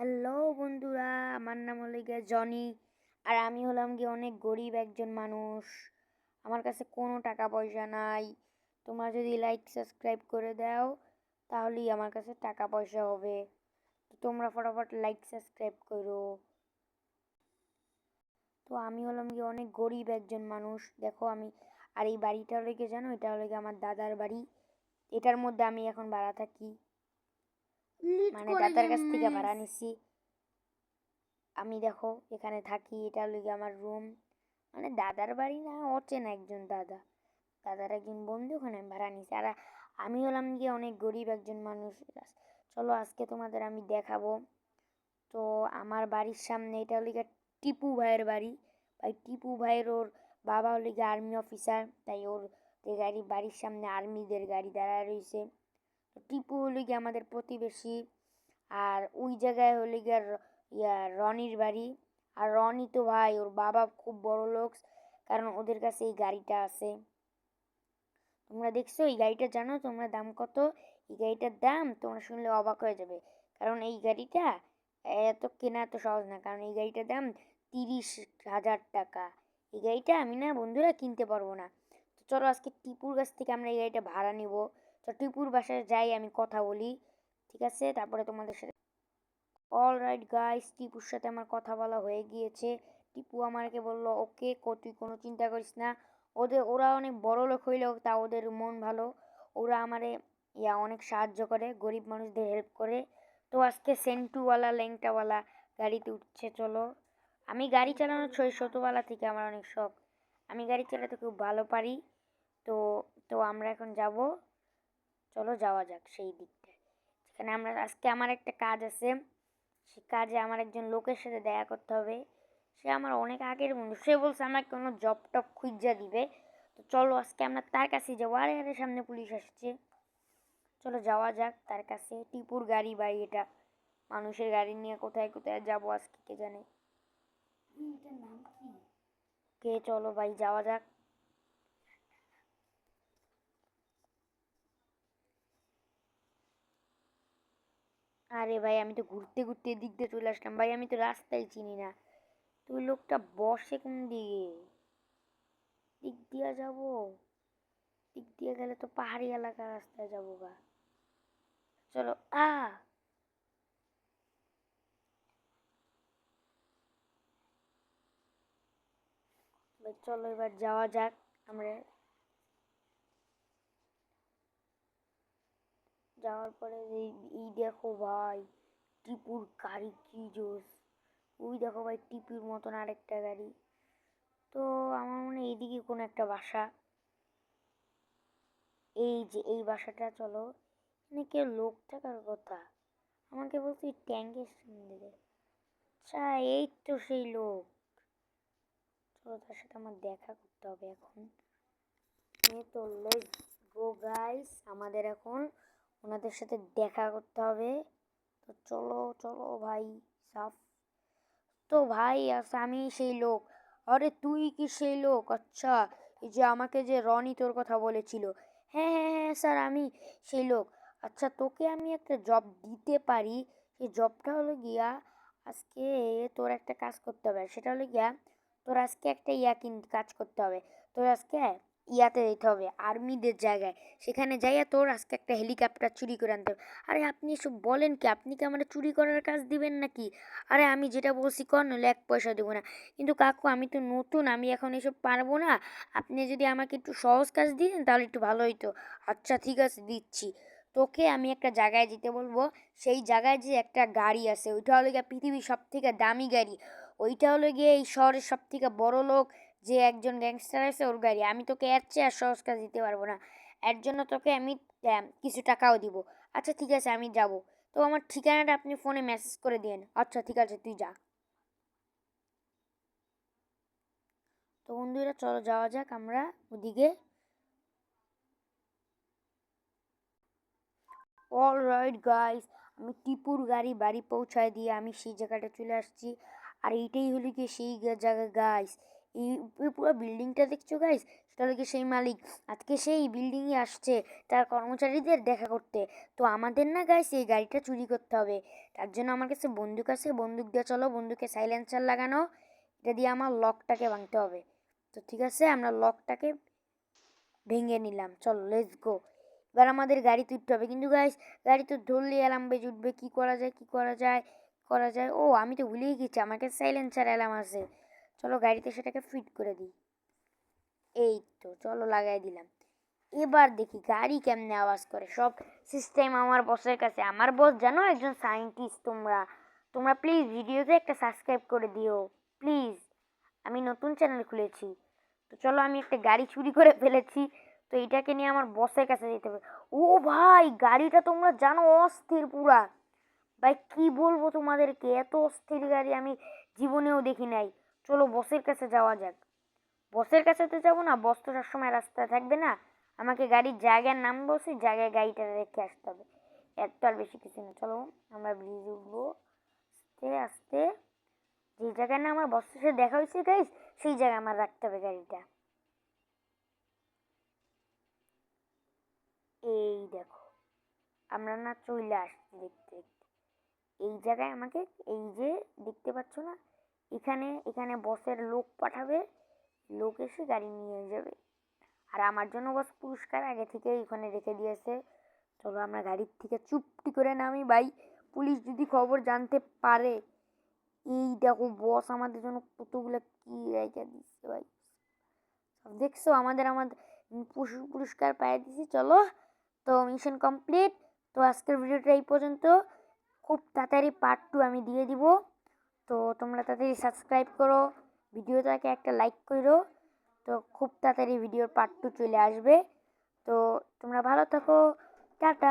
Hello বন্ধুরা। আমার নাম হলো গিয়ে জনি আর আমি হলাম গিয়ে অনেক গরিব একজন মানুষ। আমার কাছে কোনো টাকা পয়সা নাই। তোমরা যদি লাইক সাবস্ক্রাইব করে দাও, তাহলেই আমার কাছে টাকা পয়সা হবে। তো তোমরা ফটাফট লাইক সাবস্ক্রাইব করো। তো আমি হলাম গিয়ে অনেক গরিব একজন মানুষ। দেখো আমি, আর এই বাড়িটা হলো গিয়ে, জানো? এটা হলে গিয়ে আমার দাদার বাড়ি। এটার মধ্যে আমি এখন ভাড়া থাকি। মানে দাদার কাছ থেকে ভাড়া নিছি। আমি দেখো এখানে থাকি এটা হলো গিয়ে আমার রুম মানে দাদার বাড়ি না অচেনা একজন দাদা। দাদার একজন বন্ধু ওখানে আমি ভাড়া নিছি। আর আমি হলাম গিয়ে অনেক গরিব একজন মানুষ। চলো আজকে তোমাদের আমি দেখাবো। তো আমার বাড়ির সামনে এটা হলো গিয়ে টিপু ভাইয়ের বাড়ি। ভাই টিপু ভাইয়ের ওর বাবা হলো গিয়ে আর্মি অফিসার তাই ওর যে গাড়ি বাড়ির সামনে আর্মিদের গাড়ি দাঁড়ায় রয়েছে। টিপু হলো গিয়ে আমাদের প্রতিবেশী, আর ওই জায়গায় হলো গিয়ে ইয়া রনির বাড়ি। আর রনি তো ভাই, ওর বাবা খুব বড় লোক, কারণ ওদের কাছে এই গাড়িটা আছে। তোমরা দেখছ, এই গাড়িটা জানো তোমরা দাম কত? এই গাড়িটার দাম তোমরা শুনলে অবাক হয়ে যাবে। কারণ এই গাড়িটা এত কেনা এত সহজ না, কারণ এই গাড়িটার দাম তিরিশ হাজার টাকা। এই গাড়িটা আমি না বন্ধুরা কিনতে পারব না। তো চলো আজকে টিপুর কাছ থেকে আমরা এই গাড়িটা ভাড়া নিব। টিপুর বাসায় যাই আমি কথা বলি, ঠিক আছে? তারপরে তোমাদের সাথে অল রাইট গাইস টিপুর সাথে আমার কথা বলা হয়ে গিয়েছে। টিপু আমাকে বলল, ওকে তুই কোনো চিন্তা করিস না। ওদের, ওরা অনেক বড় লোক হইলেও তা ওদের মন ভালো। ওরা আমারে, ইয়া, অনেক সাহায্য করে, গরিব মানুষদের হেল্প করে। তো আজকে সেন্টুওয়ালা, ল্যাংটাওয়ালা গাড়িতে উঠছে, চলো। আমি গাড়ি চালানো ছয় ছোটোবেলা থেকে আমার অনেক শখ। আমি গাড়ি চালাতে খুব ভালো পারি। তো তো আমরা এখন যাব। চলো যাওয়া যাক সেই দিকটা সেখানে আমরা আজকে আমার একটা কাজ আছে। সে কাজে আমার একজন লোকের সাথে দেখা করতে হবে। সে আমার অনেক আগের বন্ধু। সে বলছে আমাকে কোনো জব টব খুঁজা দিবে। তো চলো আজকে আমরা তার কাছে যাব। আরে আরে সামনে পুলিশ আসছে। চলো যাওয়া যাক তার কাছে। টিপুর গাড়ি বাড়ি এটা। মানুষের গাড়ি নিয়ে কোথায় কোথায় যাব আজকে কে জানে। কে? চলো ভাই যাওয়া যাক। আরে ভাই, আমি তো ঘুরতে ঘুরতে এদিক দিয়ে চলে আসলাম। ভাই, আমি তো রাস্তায় চিনি না। তুই লোকটা বসে কোন দিকে? দিক দিয়া যাব। দিক দিয়ে গেলে তো পাহাড়ি এলাকার রাস্তায় যাব গা। চলো, আ! চলো এবার যাওয়া যাক। আমরা যাওয়ার পরে এই দেখো ভাই, টিপুর গাড়ি কি জোস ওই দেখো ভাই, টিপুর মতন আরেকটা গাড়ি। তো আমার মনে এইদিকে কোনো একটা বাসা। এই যে, এই বাসাটা চলো। এখানে কেউ লোক থাকার কথা। আমাকে বলছি ট্যাঙ্কের সামনে আচ্ছা এই তো সেই লোক। চলো তার সাথে আমার দেখা করতে হবে এখন। তো লেটস গো গাইস, আমাদের এখন ওনাদের সাথে দেখা করতে হবে। তো চলো চলো ভাই, সাফ। তো ভাই আচ্ছা আমি সেই লোক। আরে, তুই কি সেই লোক? আচ্ছা এই যে আমাকে যে রনি তোর কথা বলেছিল। হ্যাঁ হ্যাঁ হ্যাঁ স্যার, আমি সেই লোক। আচ্ছা তোকে আমি একটা জব দিতে পারি। সেই জবটা হলো গিয়া আজকে তোর একটা কাজ করতে হবে। সেটা হলো গিয়া তোর আজকে একটা ইয়া কিন কাজ করতে হবে। তোর আজকে ইয়াতে যেতে হবে, আর্মিদের জায়গায়। সেখানে যাইয়া তোর আজকে একটা হেলিকপ্টার চুরি করে আনতে হবে। আরে আপনি এসব বলেন কি? আপনি কি আমার চুরি করার কাজ দিবেন নাকি? আরে আমি যেটা বলছি কর, নইলে এক পয়সা দেবো না। কিন্তু কাকু, আমি তো নতুন, আমি এখন এসব পারব না। আপনি যদি আমাকে একটু সহজ কাজ দিতেন, তাহলে একটু ভালো হইতো। আচ্ছা ঠিক আছে, দিচ্ছি। তোকে আমি একটা জায়গায় যেতে বলব। সেই জায়গায় যে একটা গাড়ি আছে, ওইটা হলো গিয়ে পৃথিবীর সব থেকে দামি গাড়ি। ওইটা হলো গিয়ে এই শহরের সব থেকে বড় লোক। যে একজন গ্যাংস্টার আছে ওর গাড়ি। আমি তোকে এর চেয়ে আর সহজ কাজ দিতে পারব না। এর জন্য তোকে আমি কিছু টাকাও দিব। আচ্ছা ঠিক আছে, আমি যাব। তো আমার ঠিকানাটা আপনি ফোনে মেসেজ করে দিন আচ্ছা ঠিক আছে, তুই যা। তো বন্ধুরা, চলো যাওয়া যাক আমরা ওদিকে। অল রাইট গাইস আমি টিপুর গাড়ি, বাড়ি পৌঁছায় দিয়ে আমি সেই জায়গাটা চলে আসছি। আর এইটাই হলো কি সেই জায়গা গাইস এই পুরো বিল্ডিংটা দেখছ গাইস তাহলে কি সেই মালিক। আজকে সেই বিল্ডিংয়ে আসছে তার কর্মচারীদের দেখা করতে। তো আমাদের না গাইস এই গাড়িটা চুরি করতে হবে। তার জন্য আমার কাছে বন্দুক আছে, বন্দুক দিয়ে চলো, বন্দুকে সাইলেন্সার লাগানো। এটা দিয়ে আমার লকটাকে ভাঙতে হবে। তো ঠিক আছে, আমরা লকটাকে ভেঙে নিলাম। চলো লেটস গো এবার আমাদের গাড়ি তুলতে হবে। কিন্তু গাইস গাড়ি তো ধরলে অ্যালার্ম বেজে উঠবে। কী করা যায়, কী করা যায় করা যায়? ও, আমি তো ভুলেই গেছি। আমার কাছে সাইলেন্সার অ্যালার্ম আছে। চলো গাড়িতে সেটাকে ফিট করে দিই। এই তো, চলো লাগাই দিলাম। এবার দেখি গাড়ি কেমনে আওয়াজ করে। সব সিস্টেম আমার বসের কাছে। আমার বস জানো একজন সায়েন্টিস্ট তোমরা। তোমরা প্লিজ ভিডিওতে একটা সাবস্ক্রাইব করে দিও। প্লিজ আমি নতুন চ্যানেল খুলেছি। তো চলো আমি একটা গাড়ি চুরি করে ফেলেছি। তো এটাকে নিয়ে আমার বসের কাছে যেতে হবে। ও ভাই, গাড়িটা তোমরা জানো অস্থির পুরা। ভাই, কি বলব তোমাদেরকে? এত অস্থির গাড়ি আমি জীবনেও দেখি নাই। চলো বসের কাছে যাওয়া যাক। বসের কাছে তো যাব না, বস তো সবসময় রাস্তায় থাকবে না। আমাকে গাড়ির জায়গার নাম বসে জায়গায় গাড়িটা রেখে আসতে হবে। এত আর বেশি কিছু না, চলো আমরা ব্রিজ উঠবো। আস্তে আস্তে। যে জায়গায় না আমার বসের সাথে দেখা হয়েছে গাইস সেই জায়গায় আমার রাখতে হবে গাড়িটা। এই দেখো, আমরা না চলে আসছি দেখতে দেখতে। এই জায়গায় আমাকে, এই যে দেখতে পাচ্ছ না এখানে এখানে বসের লোক পাঠাবে। লোক এসে গাড়ি নিয়ে যাবে। আর আমার জন্য বস পুরস্কার আগে থেকে এখানে রেখে দিয়েছে। চলো আমরা গাড়ির থেকে চুপটি করে নামি ভাই। পুলিশ যদি খবর জানতে পারে, এই দেখো বস আমাদের জন্য কতগুলো কি রেখে দিচ্ছে ভাই। দেখছ? আমাদের আমাদের পুরস্কার পাই দিছি চলো, তো মিশন কমপ্লিট তো আজকের ভিডিওটা এই পর্যন্ত। খুব তাড়াতাড়ি পার্ট টু আমি দিয়ে দিব। তো তোমরা তাড়াতাড়ি সাবস্ক্রাইব করো, ভিডিওটাকে একটা লাইক করো, তো খুব তাড়াতাড়ি ভিডিওর পার্ট টু চলে আসবে। তো তোমরা ভালো থাকো, টাটা।